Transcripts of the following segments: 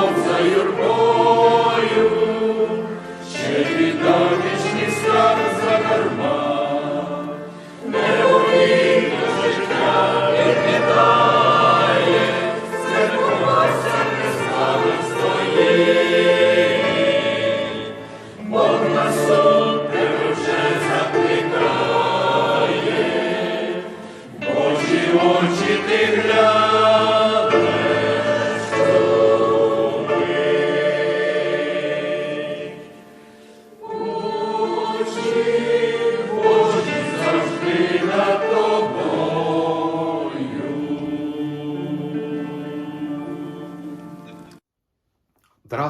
за юрбою, ще віддав вічний за дарма, не до життя відкидає, не слави стоїть. Бог на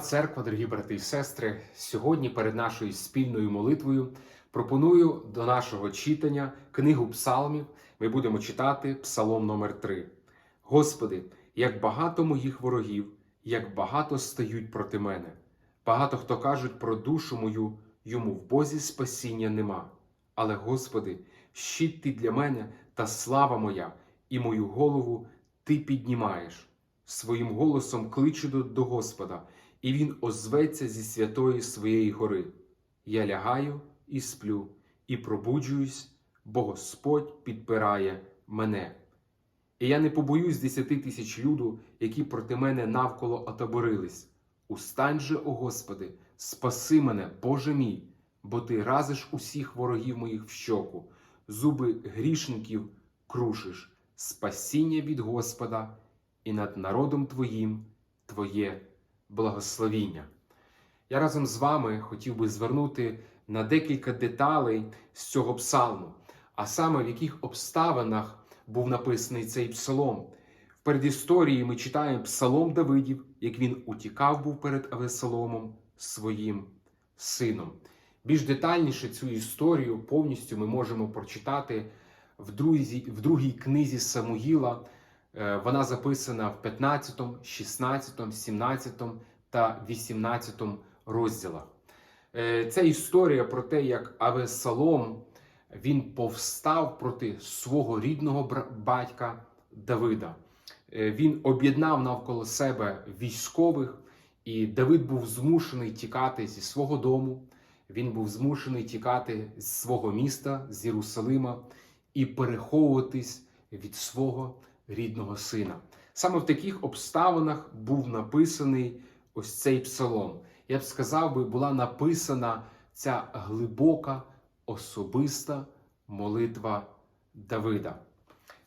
церква, дорогі брати і сестри, сьогодні перед нашою спільною молитвою пропоную до нашого читання книгу псалмів. Ми будемо читати псалом номер 3 Господи, як багато моїх ворогів, як багато стають проти мене. Багато хто кажуть про душу мою, йому в Бозі спасіння нема. Але, Господи, щит ти для мене та слава моя, і мою голову ти піднімаєш. Своїм голосом кличу до, до Господа, і Він озветься зі святої своєї гори. Я лягаю і сплю, і пробуджуюсь, бо Господь підпирає мене. І я не побоюсь десяти тисяч люду, які проти мене навколо отоборились. Устань же, о Господи, спаси мене, Боже мій, бо ти разиш усіх ворогів моїх в щоку, зуби грішників крушиш, спасіння від Господа, і над народом Твоїм Твоє благословіння. Я разом з вами хотів би звернути на декілька деталей з цього псалму, а саме в яких обставинах був написаний цей псалом. В передісторії ми читаємо псалом Давидів, як він утікав був перед Авесоломом своїм сином. Більш детальніше цю історію повністю ми можемо прочитати в другій, в другій книзі Самуїла. Е, Вона записана в 15, 16, 17 та 18 розділах. Е, Це історія про те, як Авесалом він повстав проти свого рідного батька Давида. Е, Він об'єднав навколо себе військових, і Давид був змушений тікати зі свого дому. Він був змушений тікати з свого міста, з Єрусалима, і переховуватись від свого рідного сина. Саме в таких обставинах був написаний ось цей псалом. Я б сказав би, була написана ця глибока особиста молитва Давида.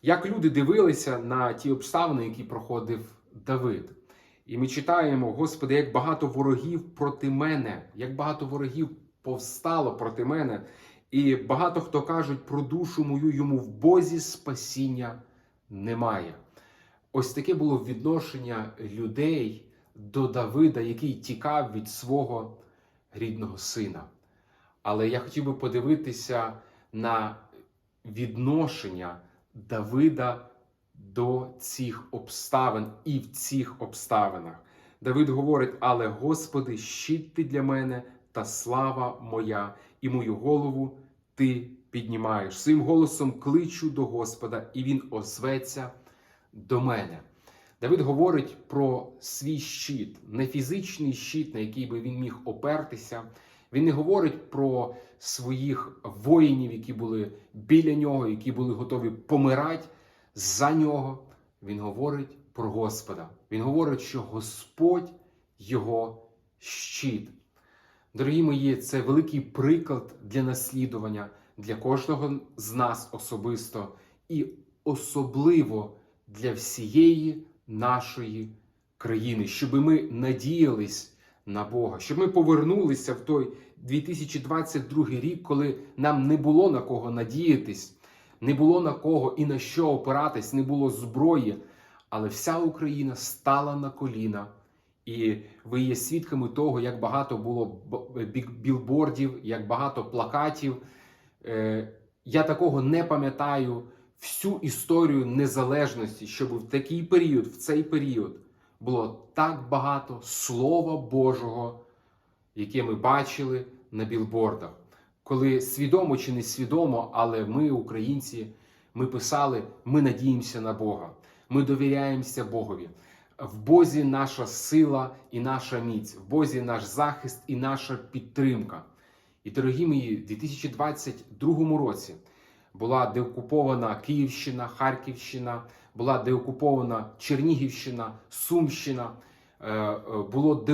Як люди дивилися на ті обставини, які проходив Давид. І ми читаємо, Господи, як багато ворогів проти мене, як багато ворогів повстало проти мене, і багато хто кажуть про душу мою йому в Бозі спасіння немає. Ось таке було відношення людей до Давида, який тікав від свого рідного сина. Але я хотів би подивитися на відношення Давида до цих обставин і в цих обставинах. Давид говорить: Але Господи, щит ти для мене та слава моя, і мою голову ти піднімаєш. Своїм голосом кличу до Господа, і Він озветься до мене. Давид говорить про свій щит, не фізичний щит, на який би він міг опертися. Він не говорить про своїх воїнів, які були біля нього, які були готові помирати за нього. Він говорить про Господа. Він говорить, що Господь його щит. Дорогі мої, це великий приклад для наслідування для кожного з нас особисто і особливо для всієї нашої країни, щоб ми надіялись на Бога, щоб ми повернулися в той 2022 рік, коли нам не було на кого надіятись, не було на кого і на що опиратись, не було зброї, але вся Україна стала на коліна. І ви є свідками того, як багато було білбордів, як багато плакатів. Е, Я такого не пам'ятаю всю історію незалежності, щоб в такий період, в цей період, було так багато Слова Божого, яке ми бачили на білбордах. Коли свідомо чи не свідомо, але ми, українці, ми писали: ми надіємося на Бога, ми довіряємося Богові. В Бозі наша сила і наша міць, в Бозі наш захист і наша підтримка. І, дорогі мої, в 2022 році була деокупована Київщина, Харківщина, була деокупована Чернігівщина, Сумщина, е, е, було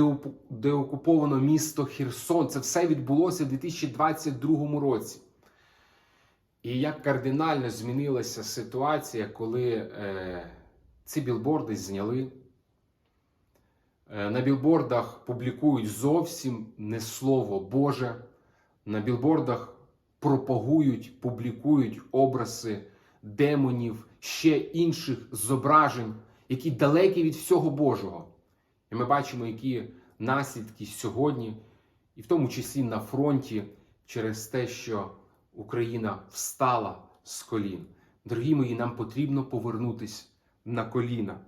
деокуповано місто Херсон. Це все відбулося в 2022 році. І як кардинально змінилася ситуація, коли е, ці білборди зняли. Е, На білбордах публікують зовсім не слово Боже. На білбордах пропагують, публікують образи демонів, ще інших зображень, які далекі від всього Божого. І ми бачимо, які наслідки сьогодні, і в тому числі на фронті, через те, що Україна встала з колін. Дорогі мої, нам потрібно повернутися на коліна,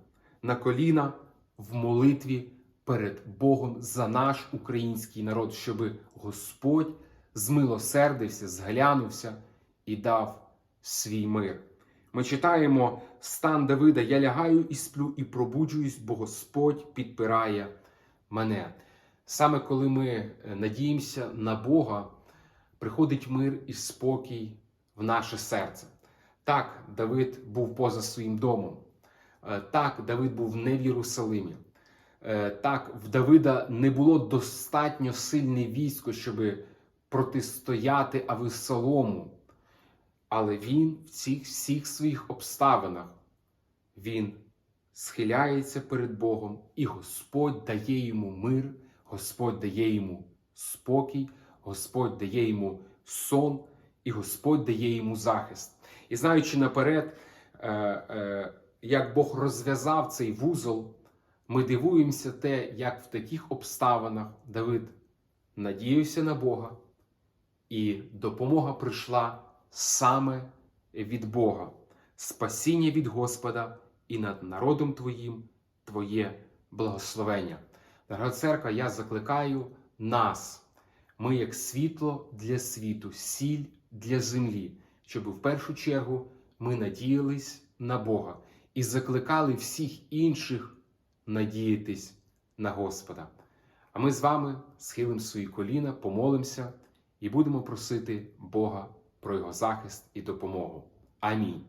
на коліна в молитві перед Богом за наш український народ, щоб Господь змилосердився, зглянувся і дав свій мир. Ми читаємо стан Давида: Я лягаю і сплю, і пробуджуюсь, бо Господь підпирає мене. Саме коли ми е, надіємося на Бога, приходить мир і спокій в наше серце. Так, Давид був поза своїм домом. Е, Так, Давид був не в Єрусалимі. Е, Так, в Давида не було достатньо сильне військо, щоб протистояти Авесолому. Але він в цих всіх своїх обставинах він схиляється перед Богом, і Господь дає йому мир, Господь дає йому спокій, Господь дає йому сон, і Господь дає йому захист. І знаючи наперед, е, е, як Бог розв'язав цей вузол, ми дивуємося те, як в таких обставинах Давид надіявся на Бога, і допомога прийшла саме від Бога, спасіння від Господа і над народом Твоїм Твоє благословення. Дорога церква, я закликаю нас, ми як світло для світу, сіль для землі, щоб в першу чергу ми надіялись на Бога і закликали всіх інших надіятись на Господа. А ми з вами схилимо свої коліна, помолимося і будемо просити Бога про його захист і допомогу. Амінь.